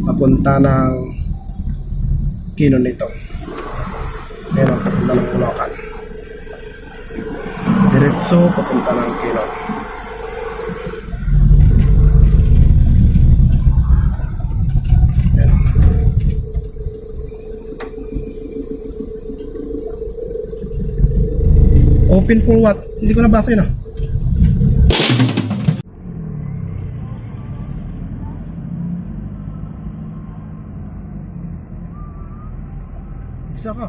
papunta ng Kinon nito. Ayan ang papunta ng Bulacan. Diretso papunta ng. Ayan. Open for what? Hindi ko nabasa yun ah. Isa ka.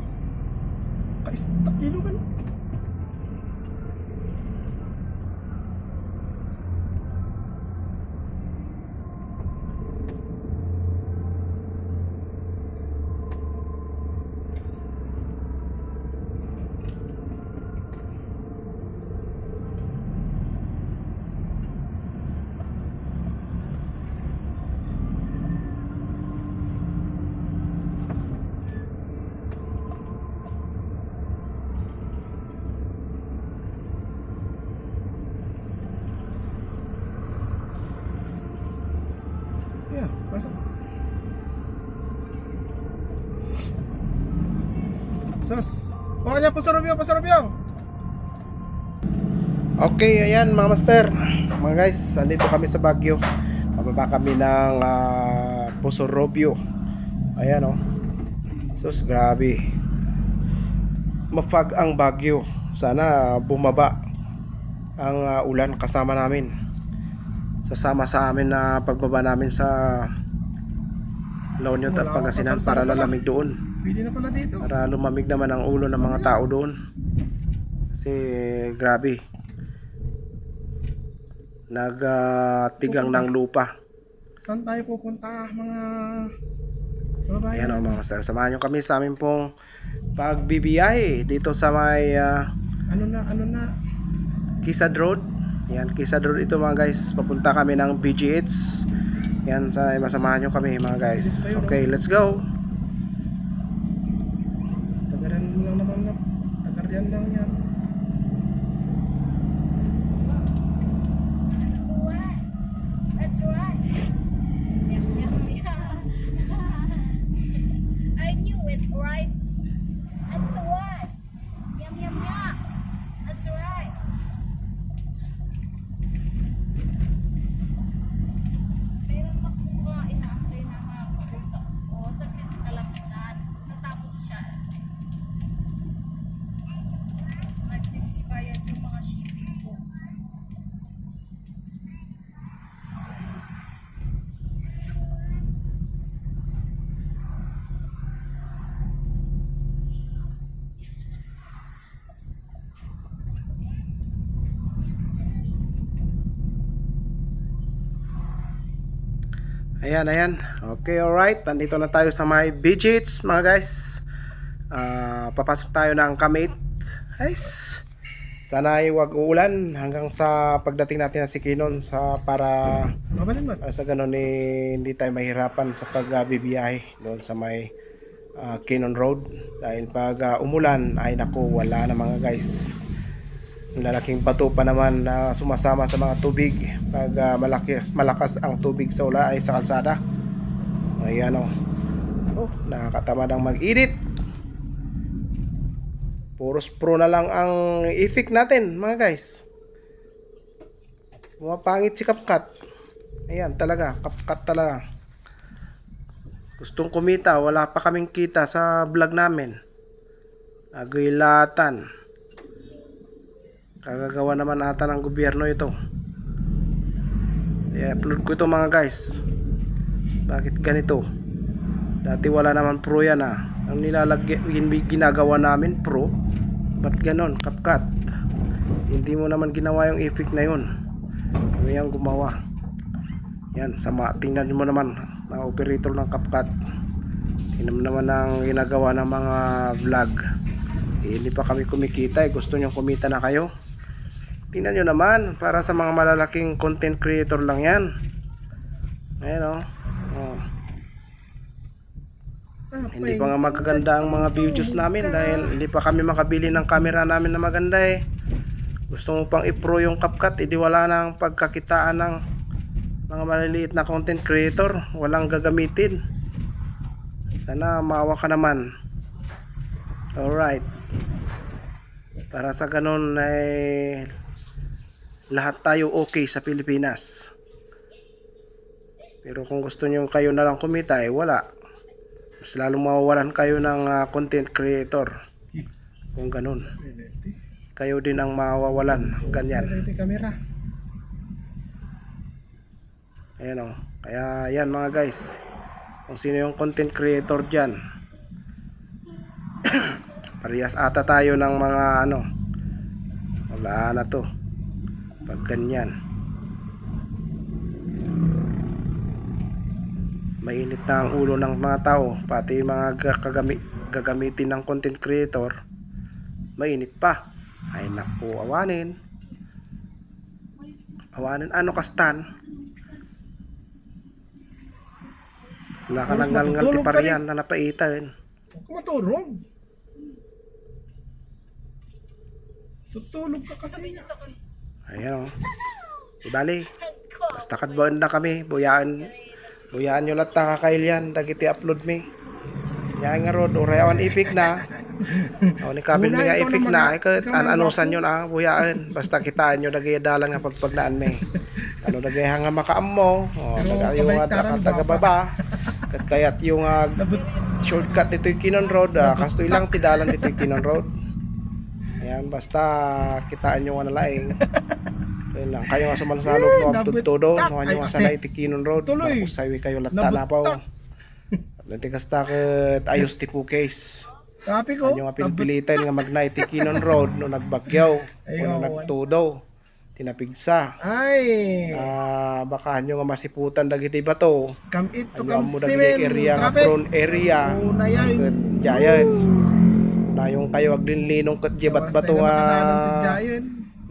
Ka-stop nilugan. Sus. Baka niya, pasarabyo, pasarabyo. Okay, ayan mga master. Mga guys, andito kami sa Baguio. Pababa kami ng uh, Puso Robio. Ayan oh. Sus, grabe. Mafag ang Baguio. Sana bumaba ang ah, ulan kasama namin sasama sa amin na pagbaba namin sa La Union at Pangasinan para lalamig doon. Pwede na pala dito. Para lumamig naman ang ulo ng mga tao doon. Kasi grabe. Nagtigang ng lupa. Saan tayo pupunta mga babae? Ayan o mga master. Samahan nyo kami sa amin pong pagbibiyahe dito sa may ah, Ano na, ano na? Kisad Road. Yan, Kisad Road ito mga guys. Papunta kami ng BGH. Yan, sana masamahan nyo kami mga guys. Okay, let's go. Tagaran lang naman na. Tagaran lang yan. What? That's right. Yum, yum, yum. I knew it, right? That's the what? Yum, yum, yum. That's right. Meron pa kung mga inaantay na mga kausap ko. Saglit ka lang dyan. Natapos siya. Nagsisibayad yung mga shipping ko. Ayan, ayan. Okay, alright. Nandito na tayo sa may BGH mga guys. Ah, papasok tayo ng Kamit. Guys. Sana ay wag uulan hanggang sa pagdating natin ng Sikinon sa para para sa ganun eh, hindi tayo mahirapan sa pagbibiyahe doon sa may ah, Kinon Road dahil pag ah, umulan ay naku wala na mga guys lalaking bato pa naman na sumasama sa mga tubig pag ah, malakas, malakas ang tubig sa ula ay sa kalsada ayan o oh, nakakatamad ang mag-edit puros pro na lang ang effect natin mga guys Pumapangit si Kapkat. Ayan, talaga. Kapkat talaga. Gustong kumita. Wala pa kaming kita sa vlog namin. Agilatan. Kagagawa naman ata ng gobyerno ito. I-upload ko ito mga guys. Bakit ganito? Dati wala naman pro yan ah. Ang nilalagyan, ginagawa namin pro. Ba't ganon? Kapkat. Hindi mo naman ginawa yung effect na yun. Kami ang gumawa. Yan, sama. Tingnan mo naman na operator ng CapCut. Tingnan mo naman ang ginagawa ng mga vlog. Eh, hindi pa kami kumikita eh. Gusto nyo kumita na kayo? Tingnan nyo naman. Para sa mga malalaking content creator lang yan. Ayan o. Oh. Hindi pa nga magaganda ang mga videos namin dahil hindi pa kami makabili ng camera namin na maganda eh. Gusto mo pang i-pro yung CapCut, edi wala nang pagkakitaan ng mga maliliit na content creator walang gagamitin sana maawa ka naman alright para sa ganun ay lahat tayo okay sa Pilipinas pero kung gusto nyo kayo na lang kumita eh wala mas lalong mawawalan kayo ng ah, content creator kung ganun kayo din ang mawawalan ganyan. Ayan o. Kaya yan mga guys. Kung sino yung content creator dyan. Parehas ata tayo ng mga ano. Wala na to. Pag ganyan. Mainit na ang ulo ng mga tao. Pati yung mga ga- kagami, gagamitin ng content creator. Mainit pa. Ay naku, awanin. Awanin. Ano kastan? Sila ka Tapos naglalngal ti ka pariyan na napaitan. Huwag ka matulog. Tutulog ka kasi. Sabi niya sa Ayan o. Di bali. Basta kadbaan na kami. Buyaan. Buyaan nyo lahat na kakailian. Dagiti upload mi. Yan nga rod. Urayawan ipik na. O ni kabil mi Muna, nga ipik na. Ikat Ikaw an naman anusan nyo na. Buyaan. Basta kitaan nyo. Dagay dalan nga pagpagnaan mi. Ano dagay nga makaam mo. O Pero dagay yung nga kabaliktaran, taga baba. Kat kayat yung ah, Labot. shortcut dito yung Kinon Road. ah, kastoy lang tidalan dito yung Kinon Road. Ayan, basta kitaan nyo nga nalaing. Ayun lang, kayo nga sumalsalog Eh, no, ang tutudo, no, Ay, nyo nga kasi- sanay ti Kinon Road. Tuloy. Sawi kayo lata na. Nanti kasta kat ayos ti case. Sabi ko. Ano nga pinipilitan nga magnay ti Kinon Road no nagbagyaw. Ay, O no nagtudo. Tinapigsa. Ay. Ah, baka nyo nga masiputan dagiti it to Ano come mo seven. dagiti area nga prone area. Una yan. Jayan. Na yung kayo ag din linong kat jebat bato nga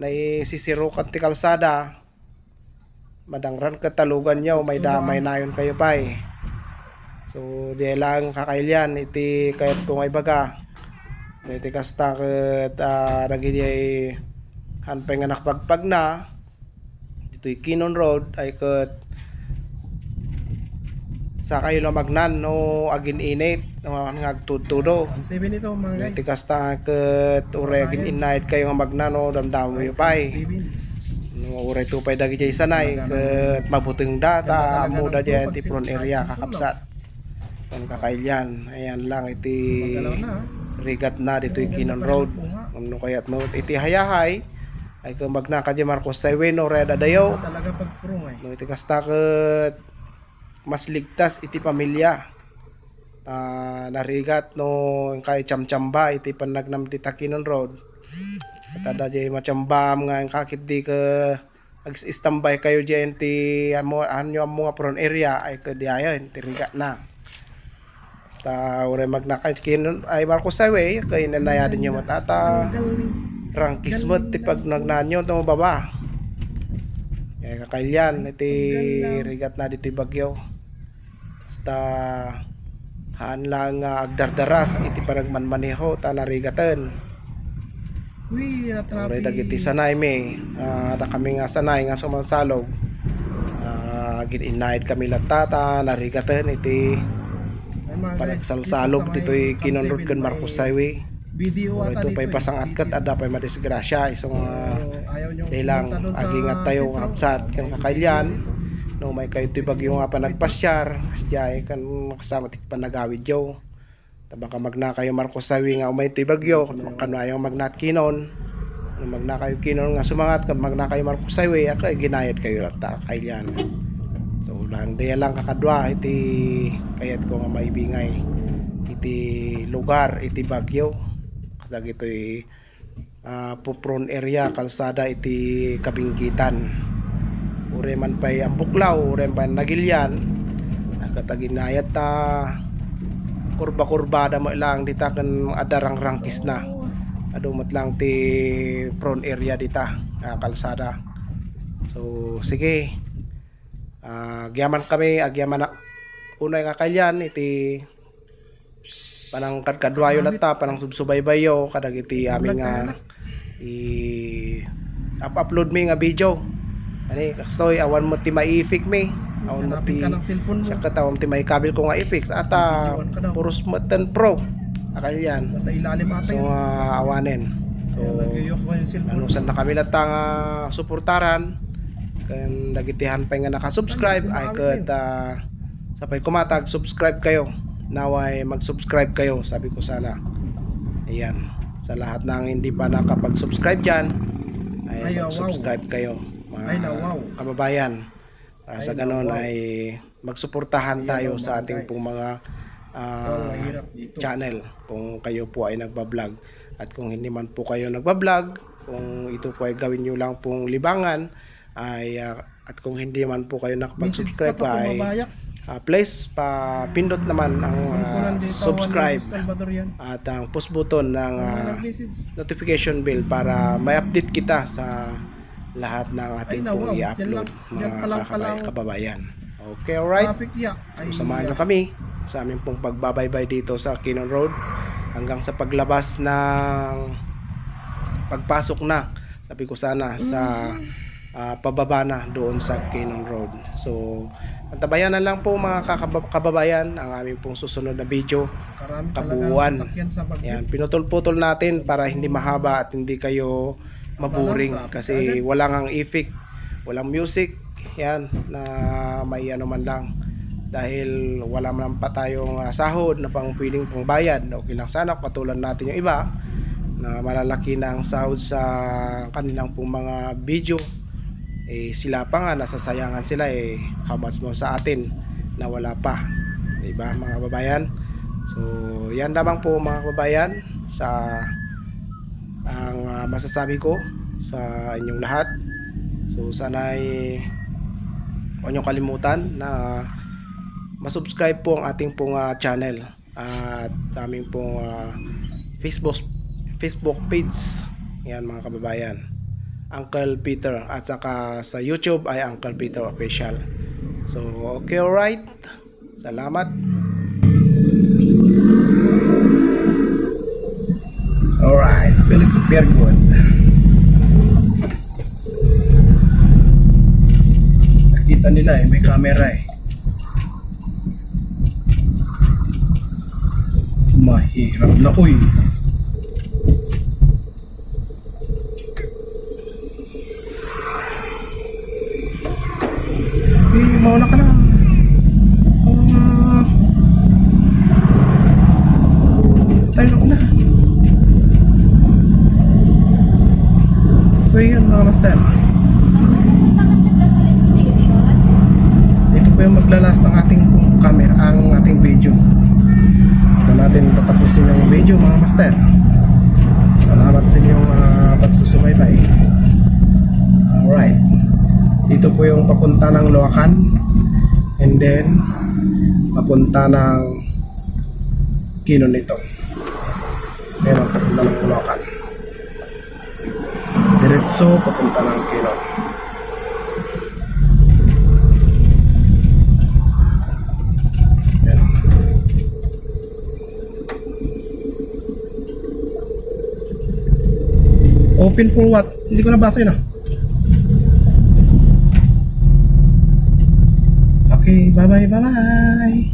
na sisiro kat ti kalsada. Madangran kat talugan nyo, may damay na yun kayo pa eh. So, di lang kakailyan, iti kayat kung ay baga. Iti kasta kat uh, nagidi ay hanpay nga nakpagpag na. Dito Kinon Road ay kat sa kayo na magnan no agin init no ngagtutudo Come seven ito mga guys. Iti kasta ket uray agin init kayo nga magnan no damdam mo pay. No uray tupay dagi jay sanay ket mabuting data amo da jay ti prone area kakapsat. kan kakailyan ayan lang iti rigat na dito yung Kinon Road. ano kaya't mo iti hayahay ay kung magna ka di Marcos Highway no reda dayo Talaga pagpurong eh. no iti kasta ket mas ligtas iti pamilya Ah, narigat no kay chamchamba iti panagnam ti Takinon Road. At ada jay machambam nga ang kakit di ka ag istambay kayo diyan ti amo anyo amo nga prone area ay kadi ayon ti rigat na. Ta ure magnakay kinon ay Marcos Highway kay nanaya din yung matata. Rangkis mo ti pag nagnanyo to baba. Kaya kakailyan iti rigat na dito bagyo. Basta haan lang nga agdardaras iti panagmanmaneho ta narigatan Uy, natrapi. dagiti sanay mi. Ah, da kami nga sanay nga sumansalog. Uh, gin-inayad kami latata narigatan iti panagsalsalog dito sa dito'y kinonrod kan Marcos Highway. Video ata ito pa'y pasangat kat ada pa'y madisgrasya isang uh, So, ayaw nyo Dahil lang, pumunta dun sa agingat tayo kapsat kang kakailyan. No, may kayo tibag yung nga pa nagpasyar. Siyay kan makasama ti panagawid yo. Taba ka magna kayo Marcos Sawi nga umay tibag yo. Kano ayaw magnat kinon. Kung magna kayo kinon nga sumangat. Kung magna kayo Marcos Sawi, ako ay ginayad kayo at kakailyan. So lang, daya lang kakadwa. Iti kayat ko nga maibingay. Iti lugar, iti bagyo. Kasi ito'y uh, pupron area kalsada iti kabinggitan ure man pay ang buklaw ure man nagilyan. Kataginayat ta. Kurba kurbada mo lang dita kan adarang rangkis na. Adumat lang ti prone area dita ah, kalsada. So sige. Ah, agyaman kami agyaman na. Unay nga kalyan iti panang kadkadwayo lata panang subsubaybayo kadag iti aming nga i up-upload mi nga video Ani, kastoy, awan mo ti maifik me. Awan mo ti... ka mo. Siya katawam ti may kabil ko nga ifix. At ah, ka daw. puros matan pro. Akal yan. Nasa ilalim ata So, ah, awanin. So, ano saan na kami latang uh, suportaran kan dagitihan pa nga nakasubscribe ay kat uh, sapay kumatag subscribe kayo naway mag-subscribe kayo sabi ko sana ayan sa lahat ng hindi pa nakapag-subscribe dyan ay mag-subscribe kayo mga Ay, na, wow. kababayan Para sa Ay, na, ganon wow. ay magsuportahan tayo sa ating guys. pong mga ah, Oh, channel kung kayo po ay nagbablog at kung hindi man po kayo nagbablog kung ito po ay gawin nyo lang pong libangan ay ah, at kung hindi man po kayo nakapag-subscribe sa ay ah, please pa pindot naman ang ah, dito, subscribe at ang push button ng ah, nag-message. notification bell para may update kita sa lahat ng ating. Yan i-upload mga kakabay- kababayan okay alright. Ay, Samahan nyo kami sa aming pong pagbabaybay dito sa Kinon Road hanggang sa paglabas ng pagpasok na sabi ko sana sa ah, pababa na doon sa Kinon Road. So, antabayan na lang po mga kababayan ang aming pong susunod na video. Kabuuan. Yan, pinutol-putol natin para hindi mahaba at hindi kayo maburing kasi walang ang effect, walang music, yan, na may ano man lang. Dahil wala man pa tayong ah, sahod na pang pwedeng pang bayad. Okay lang sana patulan natin yung iba na malalaki na ang sahod sa kanilang pong mga video. Eh sila pa nga nasasayangan sila eh how much mo sa atin na wala pa. 'Di ba mga kababayan? So, yan lamang po mga kababayan sa ang ah, masasabi ko sa inyong lahat. So, sana ay huwag niyong kalimutan na masubscribe po ang ating pong ah, channel at sa aming pong ah, Facebook Facebook page. Yan mga kababayan. Uncle Peter at saka sa YouTube ay Uncle Peter Official. So, okay alright. Salamat. Alright, good, very good. Nakita nila eh, may camera eh. Mahirap na uy. Eh, mauna ka na. Ah. tayo na. So master. Punta ka sa gasoline station. Ito po yung maglalas ng ating camera, ang ating video. Ito natin tatapusin yung video mga master. Salamat sa inyong uh, pagsusubaybay. Alright. Dito po yung papunta ng Loacan. And then, papunta ng Kinon nito. Meron papunta ng Loacan. Diretso papunta ng. Meron. Open for what? Hindi ko nabasa yun ah. Okay, bye bye bye bye.